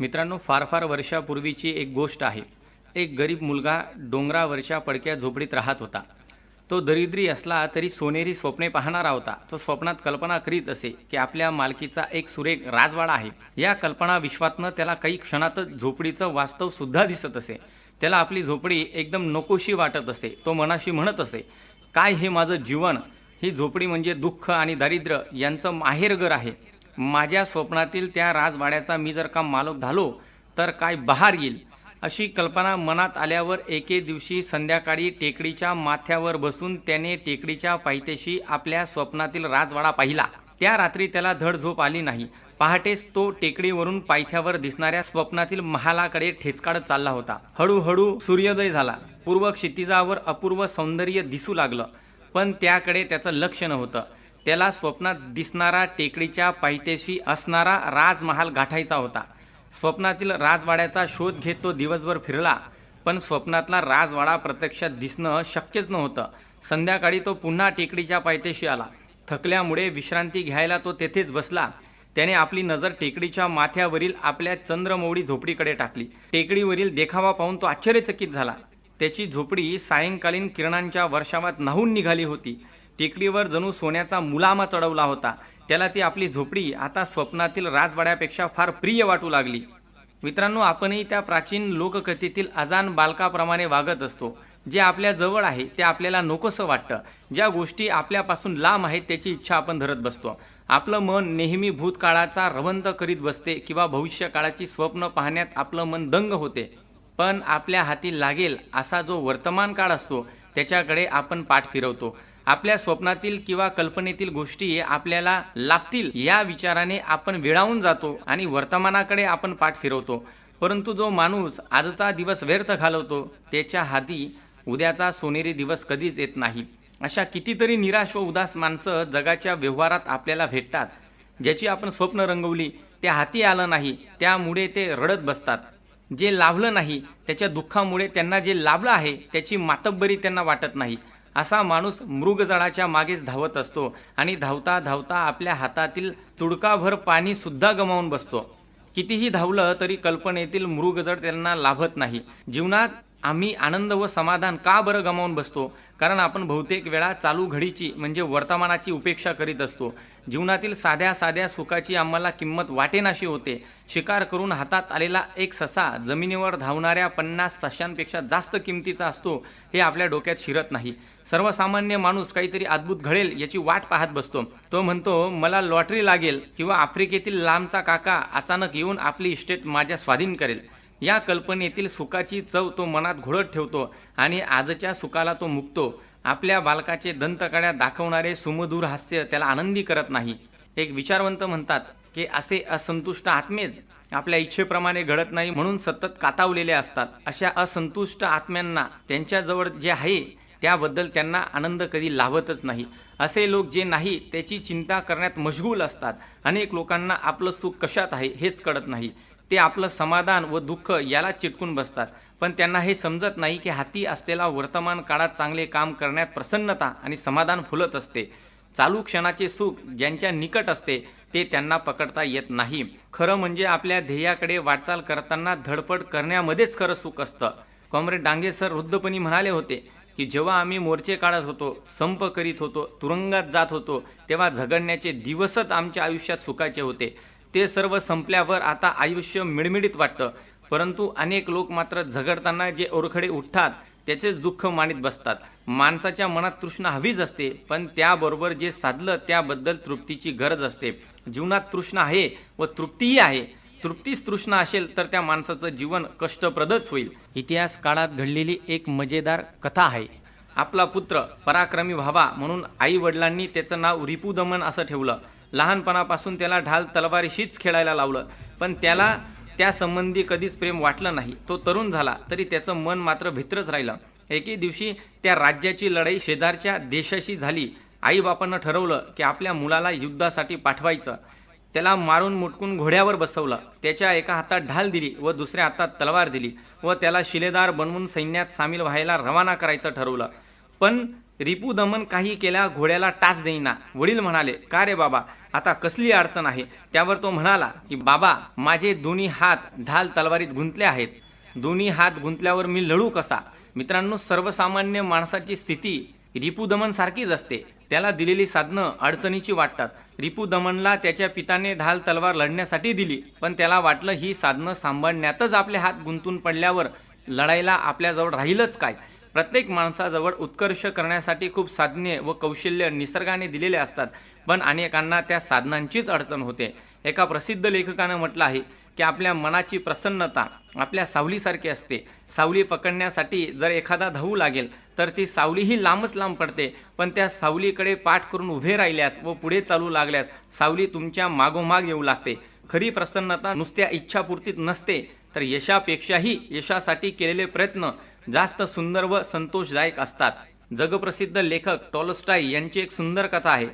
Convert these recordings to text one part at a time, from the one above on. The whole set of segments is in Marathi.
मित्रांनो फार फार वर्षापूर्वीची एक गोष्ट आहे. एक गरीब मुलगा डोंगरावरच्या पडक्या झोपडीत राहत होता. तो दरिद्री असला तरी सोनेरी स्वप्ने पाहणारा होता. तो स्वप्नात कल्पना करीत असे की आपल्या मालकीचा एक सुरेख राजवाडा आहे. या कल्पना विश्वातनं त्याला काही क्षणातच झोपडीचं वास्तव सुद्धा दिसत असे. त्याला आपली झोपडी एकदम नकोशी वाटत असे. तो मनाशी म्हणत असे काय हे माझं जीवन? ही झोपडी म्हणजे दुःख आणि दारिद्र्य यांचं माहेरघर आहे. माझ्या स्वप्नातील त्या राजवाड्याचा मी जर का मालक झालो तर काय बहार येईल? अशी कल्पना मनात आल्यावर एके दिवशी संध्याकाळी टेकडीच्या माथ्यावर बसून त्याने टेकडीच्या पायथ्याशी आपल्या स्वप्नातील राजवाडा पाहिला. त्या रात्री त्याला धड झोप आली नाही. पहाटेच तो टेकडीवरून पायथ्यावर दिसणाऱ्या स्वप्नातील महालाकडे ठेचकाडत चालला होता. हळूहळू सूर्योदय झाला. पूर्व क्षितिजावर अपूर्व सौंदर्य दिसू लागलं. पण त्याकडे त्याचं लक्ष नव्हतं. त्याला स्वप्नात दिसणारा टेकडीच्या पायथ्याशी असणारा राजमहाल गाठायचा होता. स्वप्नातील राजवाड्याचा शोध घेत तो दिवसभर फिरला पण स्वप्नातला राजवाडा प्रत्यक्षात दिसणं शक्यच नव्हतं. संध्याकाळी तो पुन्हा टेकडीच्या पायथ्याशी आला. थकल्यामुळे विश्रांती घ्यायला तो तेथेच बसला. त्याने आपली नजर टेकडीच्या माथ्यावरील आपल्या चंद्रमौळी झोपडीकडे टाकली. टेकडीवरील देखावा पाहून तो आश्चर्यचकित झाला. त्याची झोपडी सायंकालीन किरणांच्या वर्षावात न्हावून निघाली होती. टेकडीवर जणू सोन्याचा मुलामा चढवला होता. त्याला ती आपली झोपडी आता स्वप्नातील राजवाड्यापेक्षा फार प्रिय वाटू लागली. मित्रांनो आपणही त्या प्राचीन लोककथेतील अजान बालकाप्रमाणे वागत असतो. जे आपल्या जवळ आहे ते आपल्याला नकोसं वाटतं. ज्या गोष्टी आपल्यापासून लांब आहेत त्याची इच्छा आपण धरत बसतो. आपलं मन नेहमी भूतकाळाचा रवंत करीत बसते किंवा भविष्यकाळाची स्वप्न पाहण्यात आपलं मन दंग होते. पण आपल्या हाती लागेल असा जो वर्तमान काळ असतो त्याच्याकडे आपण पाठ फिरवतो. आपल्या स्वप्नातील किंवा कल्पनेतील गोष्टी आपल्याला लाभतील या विचाराने आपण वेळावून जातो आणि वर्तमानाकडे आपण पाठ फिरवतो. परंतु जो माणूस आजचा दिवस व्यर्थ घालवतो त्याच्या हाती उद्याचा सोनेरी दिवस कधीच येत नाही. अशा कितीतरी निराश व उदास माणसं जगाच्या व्यवहारात आपल्याला भेटतात. ज्याची आपण स्वप्न रंगवली ते हाती आलं नाही त्यामुळे ते रडत बसतात. जे लाभलं नाही त्याच्या दुःखामुळे त्यांना जे लाभलं आहे त्याची मातब्बरी त्यांना वाटत नाही. असा माणूस मृगजळाच्या मागेच धावत असतो आणि धावता धावता आपल्या हातातील चुडकाभर पाणीसुद्धा गमावून बसतो. कितीही धावलं तरी कल्पनेतील मृगजळ त्यांना लाभत नाही. जीवनात आम्ही आनंद व समाधान का बरं गमावून बसतो? कारण आपण बहुतेक वेळा चालू घडीची म्हणजे वर्तमानाची उपेक्षा करीत असतो. जीवनातील साध्या साध्या सुखाची आम्हाला किंमत वाटेनाशी होते. शिकार करून हातात आलेला एक ससा जमिनीवर धावणाऱ्या पन्नास सशांपेक्षा जास्त किमतीचा असतो हे आपल्या डोक्यात शिरत नाही. सर्वसामान्य माणूस काहीतरी अद्भुत घडेल याची वाट पाहत बसतो. तो म्हणतो मला लॉटरी लागेल किंवा आफ्रिकेतील लांबचा काका अचानक येऊन आपली इस्टेट माझ्या स्वाधीन करेल. या कल्पनेतील सुखाची चव तो मनात घोळत ठेवतो आणि आजच्या सुखाला तो मुकतो. आपल्या बालकाचे दंतकड्या दाखवणारे सुमधूर हास्य त्याला आनंदी करत नाही. एक विचारवंत म्हणतात की असे असंतुष्ट आत्मेच आपल्या इच्छेप्रमाणे घडत नाही म्हणून सतत कातावलेले असतात. अशा असंतुष्ट आत्म्यांना त्यांच्याजवळ जे आहे त्याबद्दल त्यांना आनंद कधी लाभतच नाही. असे लोक जे नाही त्याची चिंता करण्यात मशगूल असतात. अनेक लोकांना आपलं सुख कशात आहे हेच कळत नाही. ते आपलं समाधान व दुःख याला चिटकून बसतात. पण त्यांना हे समजत नाही की हाती असलेला वर्तमान काळात चांगले काम करण्यात प्रसन्नता आणि समाधान फुलत असते. चालू क्षणाचे सुख ज्यांच्या निकट असते ते त्यांना पकडता येत नाही. खरं म्हणजे आपल्या ध्येयाकडे वाटचाल करताना धडपड करण्यामध्येच खरं सुख असतं. कॉम्रेड डांगे सर वृद्धपणी म्हणाले होते की जेव्हा आम्ही मोर्चे काढत होतो संप करीत होतो तुरुंगात जात होतो तेव्हा झगडण्याचे दिवसच आमच्या आयुष्यात सुखाचे होते. ते सर्व संपल्यावर आता आयुष्य मिळमिळीत वाटतं. परंतु अनेक लोक मात्र झगडताना जे ओरखडे उठतात त्याचेच दुःख मानित बसतात. माणसाच्या मनात तृष्णा हवीच असते पण त्याबरोबर जे साधलं त्याबद्दल तृप्तीची गरज असते. जीवनात तृष्णा आहे व तृप्तीही आहे. तृप्तीच तृष्णा असेल तर त्या माणसाचं जीवन कष्टप्रदच होईल. इतिहास काळात घडलेली एक मजेदार कथा आहे. आपला पुत्र पराक्रमी व्हावा म्हणून आई वडिलांनी त्याचं नाव रिपुदमन असं ठेवलं. लहानपणापासून त्याला ढाल तलवारीशीच खेळायला लावलं. पण त्याला त्यासंबंधी कधीच प्रेम वाटलं नाही. तो तरुण झाला तरी त्याचं मन मात्र भित्रच राहिलं. एके दिवशी त्या राज्याची लढाई शेजारच्या देशाशी झाली. आईबापानं ठरवलं की आपल्या मुलाला युद्धासाठी पाठवायचं. त्याला मारून मुटकून घोड्यावर बसवलं. त्याच्या एका हातात ढाल दिली व दुसऱ्या हातात तलवार दिली व त्याला शिलेदार बनवून सैन्यात सामील व्हायला रवाना करायचं ठरवलं. पण रिपू दमन काही केल्या घोड्याला टाच देईना. वडील म्हणाले का रे बाबा आता कसली अडचण आहे? त्यावर तो म्हणाला की बाबा माझे दोन्ही हात ढाल तलवारीत गुंतले आहेत. दोन्ही हात गुंतल्यावर मी लढू कसा? मित्रांनो सर्वसामान्य माणसाची स्थिती रिपुदमन सारखीच असते. त्याला दिलेली साधनं अडचणीची वाटतात. रिपुदमनला त्याच्या पिताने ढाल तलवार लढण्यासाठी दिली. पण त्याला वाटलं ही साधनं सांभाळण्यातच आपले हात गुंतून पडल्यावर लढायला आपल्याजवळ राहीलच काय? प्रत्येक माणसाजवळ उत्कर्ष करण्यासाठी खूप साधने व कौशल्य निसर्गाने दिलेले असतात. पण अनेकांना त्या साधनांचीच अडचण होते. एका प्रसिद्ध लेखकानं म्हटलं आहे की आपल्या मनाची प्रसन्नता आपल्या सावलीसारखी असते. सावली पकडण्यासाठी जर एखादा धावू लागेल तर ती सावलीही लांबच लांब पडते. पण त्या सावलीकडे पाठ करून उभे राहिल्यास व पुढे चालू लागल्यास सावली तुमच्या मागोमाग येऊ लागते. खरी प्रसन्नता नुसत्या इच्छापूर्तीत नसते तर यशापेक्षाही यशासाठी केलेले प्रयत्न जास्त सुंदर व संतोषदायक असतात. जगप्रसिद्ध लेखक टॉलस्टाई यांची एक सुंदर कथा आहे.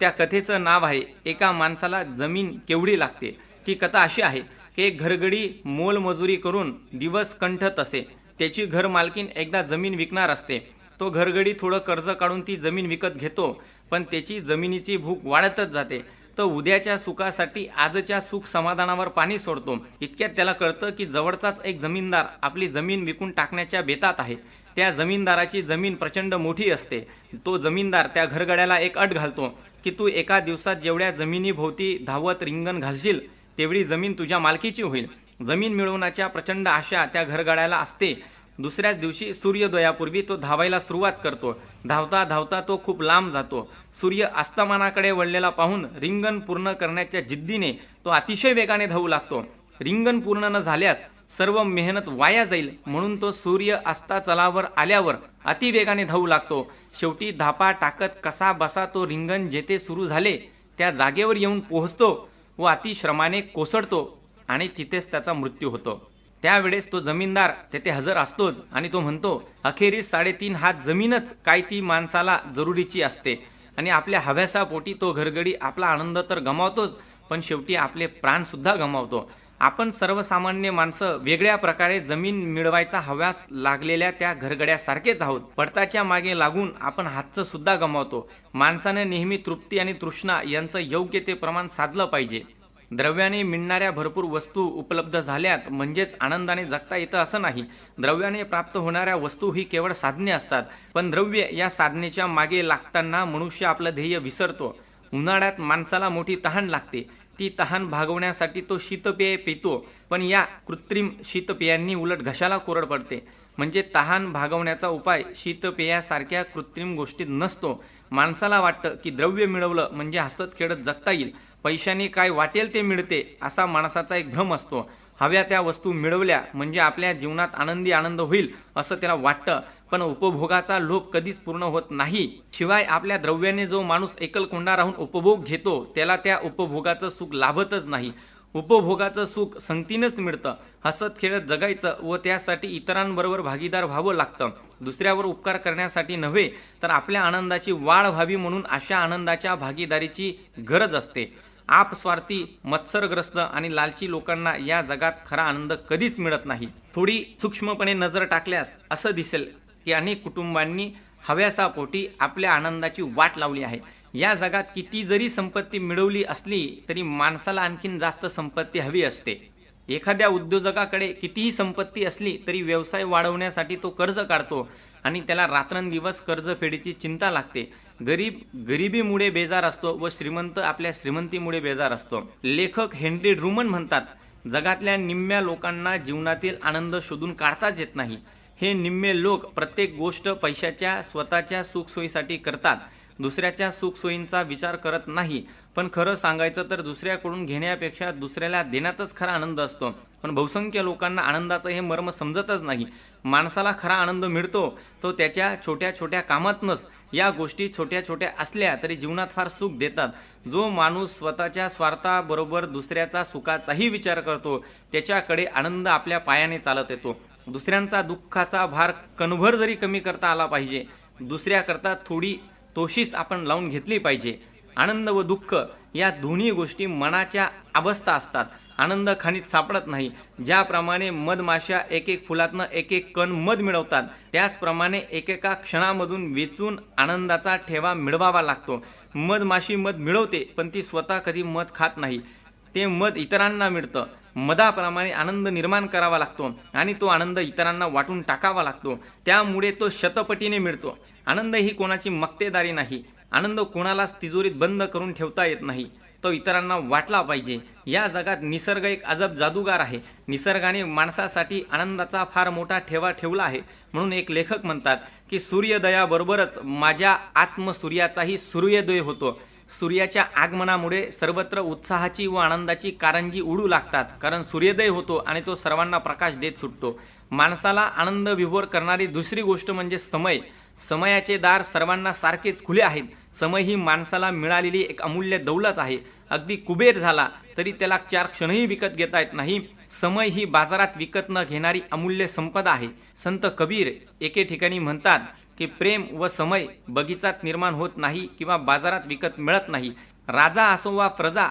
त्या कथेचं नाव आहे एका माणसाला जमीन केवढी लागते? ती कथा अशी आहे की एक घरगडी मोलमजुरी करून दिवस कंठत असे त्याची घर मालकीन एकदा जमीन विकणार असते. तो घरगडी थोडं कर्ज काढून ती जमीन विकत घेतो पण त्याची जमिनीची भूक वाढतच जाते. तर उद्याच्या सुखासाठी आजच्या सुख समाधानावर पाणी सोडतो. इतक्यात त्याला कळतं की जवळचाच एक जमीनदार आपली जमीन विकून टाकण्याच्या बेतात आहे. त्या जमीनदाराची जमीन प्रचंड मोठी असते. तो जमीनदार त्या घरगड्याला एक अट घालतो की तू एका दिवसात जेवढ्या जमिनीभोवती धावत रिंगण घालशील तेवढी जमीन तुझ्या मालकीची होईल. जमीन मिळवण्याच्या प्रचंड आशा त्या घरगड्याला असते. दुसऱ्याच दिवशी सूर्योदयापूर्वी तो धावायला सुरुवात करतो. धावता धावता तो खूप लांब जातो. सूर्य अस्तमानाकडे वळलेला पाहून रिंगण पूर्ण करण्याच्या जिद्दीने तो अतिशय वेगाने धावू लागतो. रिंगण पूर्ण न झाल्यास सर्व मेहनत वाया जाईल म्हणून तो सूर्य अस्ताचलावर आल्यावर अतिवेगाने धावू लागतो. शेवटी धापा टाकत कसा बसा तो रिंगण जेथे सुरू झाले त्या जागेवर येऊन पोहोचतो व अतिश्रमाने कोसळतो आणि तिथेच त्याचा मृत्यू होतो. त्यावेळेस तो जमीनदार तेथे हजर असतोच आणि तो म्हणतो अखेरीस साडेतीन हात जमीनच काय ती माणसाला जरुरीची असते. आणि आपल्या हव्यासापोटी तो घरगडी आपला आनंद तर गमावतोच पण शेवटी आपले प्राणसुद्धा गमावतो. आपण सर्वसामान्य माणसं वेगळ्या प्रकारे जमीन मिळवायचा हव्यास लागलेल्या त्या घरगड्यासारखेच आहोत. पडताच्या मागे लागून आपण हातचं सुद्धा गमावतो. माणसाने नेहमी तृप्ती आणि तृष्णा यांचं योग्य ते प्रमाण साधलं पाहिजे. द्रव्याने मिळणाऱ्या भरपूर वस्तू उपलब्ध झाल्यात म्हणजेच आनंदाने जगता येतं असं नाही. द्रव्याने प्राप्त होणाऱ्या वस्तू ही केवळ साधने असतात पण द्रव्य या साधनेच्या मागे लागताना मनुष्य आपलं ध्येय विसरतो. उन्हाळ्यात माणसाला मोठी तहान लागते. ती तहान भागवण्यासाठी तो शीतपेय पितो पण या कृत्रिम शीतपेयांनी उलट घशाला कोरड पडते. म्हणजे तहान भागवण्याचा उपाय शीतपेयासारख्या कृत्रिम गोष्टीत नसतो. माणसाला वाटतं की द्रव्य मिळवलं म्हणजे हसत खेळत जगता येईल. पैशाने काय वाटेल ते मिळते असा माणसाचा एक भ्रम असतो. हव्या त्या वस्तू मिळवल्या म्हणजे आपल्या जीवनात आनंदी आनंद होईल असं त्याला वाटतं. पण उपभोगाचा लोभ कधीच पूर्ण होत नाही. शिवाय आपल्या द्रव्याने जो माणूस एकलकोंडा राहून उपभोग घेतो त्याला त्या उपभोगाचं सुख लाभतच नाही. उपभोगाचं सुख संगतीनंच मिळतं. हसत खेळत जगायचं व त्यासाठी इतरांबरोबर भागीदार व्हावं लागतं. दुसऱ्यावर उपकार करण्यासाठी नव्हे तर आपल्या आनंदाची वाढ व्हावी म्हणून अशा आनंदाच्या भागीदारीची गरज असते. आपस्वार्थी मत्सरग्रस्त आणि लालची लोकांना या जगात खरा आनंद कधीच मिळत नाही. थोडी सूक्ष्मपणे नजर टाकल्यास असं दिसेल की अनेक कुटुंबांनी हव्यासापोटी आपल्या आनंदाची वाट लावली आहे. या जगात किती जरी संपत्ती मिळवली असली तरी माणसाला आणखीन जास्त संपत्ती हवी असते. एखाद्या उद्योजकाकडे कितीही संपत्ती असली तरी व्यवसाय वाढवण्यासाठी तो कर्ज काढतो आणि त्याला रात्रंदिवस कर्जफेडीची चिंता लागते. गरीब गरिबीमुळे बेजार असतो व श्रीमंत आपल्या श्रीमंतीमुळे बेजार असतो. लेखक हेनरी ड्रुमन म्हणतात जगातल्या निम्म्या लोकांना जीवनातील आनंद शोधून काढताच येत नाही. हे निम्मे लोक प्रत्येक गोष्ट पैशाच्या स्वतःच्या सुखसोयीसाठी करतात. दुसऱ्याच्या सुखसोयींचा विचार करत नाही. पण खरं सांगायचं तर दुसऱ्याकडून घेण्यापेक्षा दुसऱ्याला देण्यातच खरा आनंद असतो. पण बहुसंख्य लोकांना आनंदाचं हे मर्म समजतच नाही. माणसाला खरा आनंद मिळतो तो त्याच्या छोट्या छोट्या कामातनच. या गोष्टी छोट्या छोट्या असल्या तरी जीवनात फार सुख देतात. जो माणूस स्वतःच्या स्वार्थाबरोबर दुसऱ्याचा सुखाचाही विचार करतो त्याच्याकडे आनंद आपल्या पायाने चालत येतो. दुसऱ्यांचा दुःखाचा भार कणभर जरी कमी करता आला पाहिजे दुसऱ्याकरता थोडी तोशीच आपण लावून घेतली पाहिजे. आनंद व दुःख या दोन्ही गोष्टी मनाच्या अवस्था असतात. आनंद खाणीत सापडत नाही. ज्याप्रमाणे मधमाशा एक एक फुलातनं एक एक कण मध मिळवतात त्याचप्रमाणे एकेका क्षणामधून वेचून आनंदाचा ठेवा मिळवावा लागतो. मधमाशी मध मिळवते पण ती स्वतः कधी मध खात नाही. ते मध इतरांना मिळतं. मधाप्रमाणे आनंद निर्माण करावा लागतो आणि तो आनंद इतरांना वाटून टाकावा लागतो. त्यामुळे तो शतपटीने मिळतो. आनंद ही कोणाची मक्तेदारी नाही. आनंद कोणालाच तिजोरीत बंद करून ठेवता येत नाही. तो इतरांना वाटला पाहिजे. या जगात निसर्ग एक अजब जादूगार आहे. निसर्गाने माणसासाठी आनंदाचा फार मोठा ठेवा ठेवला आहे. म्हणून एक लेखक म्हणतात की सूर्योदयाबरोबरच माझ्या आत्मसूर्याचाही सूर्योदय होतो. सूर्याच्या आगमनामुळे सर्वत्र उत्साहाची व आनंदाची कारंजी उडू लागतात. कारण सूर्योदय होतो आणि तो सर्वांना प्रकाश देत सुटतो. माणसाला आनंद विभोर करणारी दुसरी गोष्ट म्हणजे समय. समयाचे दार सर्वांना सारखेच खुले आहेत. समय ही माणसाला मिळालेली एक अमूल्य दौलत आहे. अगदी कुबेर झाला तरी त्याला चार क्षणही विकत घेता येत नाही. समय ही बाजारात विकत न घेणारी अमूल्य संपदा आहे. संत कबीर एके ठिकाणी म्हणतात की प्रेम व समय बगीचात निर्माण होत नाही किंवा बाजारात विकत मिळत नाही. राजा असो वा प्रजा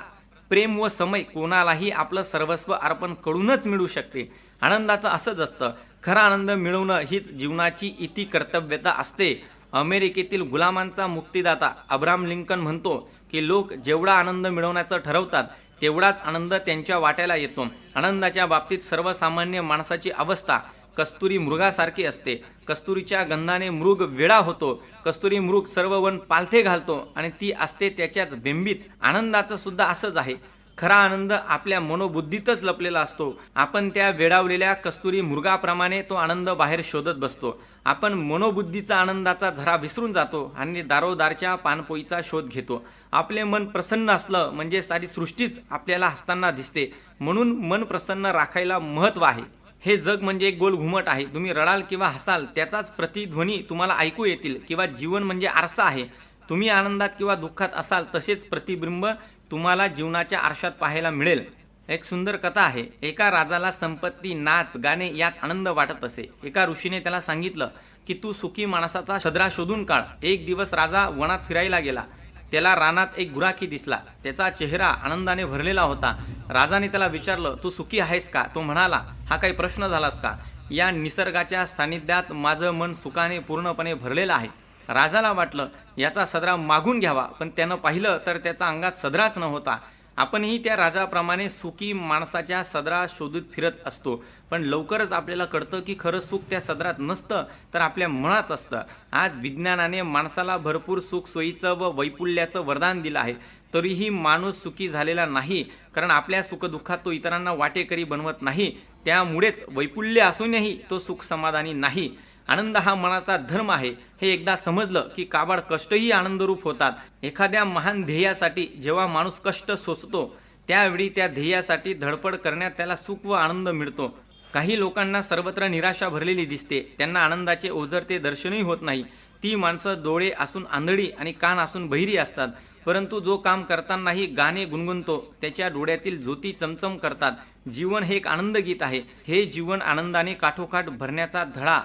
प्रेम व समय कोणालाही आपलं सर्वस्व अर्पण करूनच मिळू शकते. आनंदाचं असंच असतं. खरा आनंद मिळवणं हीच जीवनाची इति कर्तव्यता असते. अमेरिकेतील गुलामांचा मुक्तीदाता अब्राम लिंकन म्हणतो की लोक जेवढा आनंद मिळवण्याचं ठरवतात तेवढाच आनंद त्यांच्या वाट्याला येतो. आनंदाच्या बाबतीत सर्वसामान्य माणसाची अवस्था कस्तुरी मृगासारखी असते. कस्तुरीच्या गंधाने मृग वेडा होतो. कस्तुरी मृग सर्व वन पालथे घालतो आणि ती असते त्याच्याच बिंबीत. आनंदाचं सुद्धा असंच आहे. खरा आनंद आपल्या मनोबुद्धीतच लपलेला असतो. आपण त्या वेडावलेल्या कस्तुरी मृगाप्रमाणे तो आनंद बाहेर शोधत बसतो. आपण मनोबुद्धीचा आनंदाचा झरा विसरून जातो आणि दारोदारच्या पानपोईचा शोध घेतो. आपले मन प्रसन्न असलं म्हणजे सारी सृष्टीच आपल्याला हसताना दिसते. म्हणून मन प्रसन्न राखायला महत्त्व आहे. हे जग म्हणजे एक गोल घुमट आहे. तुम्ही रडाल किंवा हसाल त्याचाच प्रतिध्वनी तुम्हाला ऐकू येतील किंवा जीवन म्हणजे आरसा आहे. तुम्ही आनंदात किंवा दुःखात असाल तसेच प्रतिबिंब तुम्हाला जीवनाच्या आरशात पाहायला मिळेल. एक सुंदर कथा आहे. एका राजाला संपत्ती नाच गाणे यात आनंद वाटत असे. एका ऋषीने त्याला सांगितलं की तू सुखी माणसाचा सदरा शोधून काढ. एक दिवस राजा वनात फिरायला गेला. त्याला रानात एक गुराखी दिसला. त्याचा चेहरा आनंदाने भरलेला होता. राजाने त्याला विचारलं तू सुखी आहेस का? तो म्हणाला हा काही प्रश्न झालास का? या निसर्गाच्या सानिध्यात माझं मन सुखाने पूर्णपणे भरलेलं आहे. राजाला वाटलं याचा सदरा मागून घ्यावा. पण त्यानं पाहिलं तर त्याचा अंगात सदराच न होता. आपणही त्या राजाप्रमाणे सुखी माणसाच्या सदरा शोधत फिरत असतो. पण लवकरच आपल्याला कळतं की खरं सुख त्या सदरात नसतं तर आपल्या मनात असतं. आज विज्ञानाने माणसाला भरपूर सुख सोयीचं व वैपुल्याचं वरदान दिलं आहे. तरीही माणूस सुखी झालेला नाही कारण आपल्या सुखदुःखात तो इतरांना वाटेकरी बनवत नाही. त्यामुळेच वैपुल्य असूनही तो सुख समाधानी नाही. आनंद हा मनाचा धर्म आहे. हे एकदा समजलं की काबाड कष्टही आनंदरूप होतात. एखाद्या महान ध्येयासाठी जेव्हा माणूस कष्ट सोसतो त्यावेळी त्या ध्येयासाठी धडपड करण्यात त्याला सुख व आनंद मिळतो. काही लोकांना सर्वत्र निराशा भरलेली दिसते. त्यांना आनंदाचे ओझरते दर्शनही होत नाही. ती माणसं डोळे असून आंधळी आणि कान असून बहिरी असतात. परंतु जो काम करतानाही गाणे गुणगुणतो त्याच्या डोळ्यातील ज्योती चमचम करतात. जीवन हे एक आनंद गीत आहे. हे जीवन आनंदाने काठोकाठ भरण्याचा धडा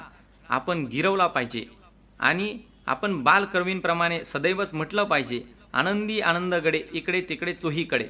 आपण गिरवला पाहिजे. आणि आपण बालकर्वींप्रमाणे सदैवच म्हटलं पाहिजे. आनंदी आनंदगडे इकडे तिकडे चोहीकडे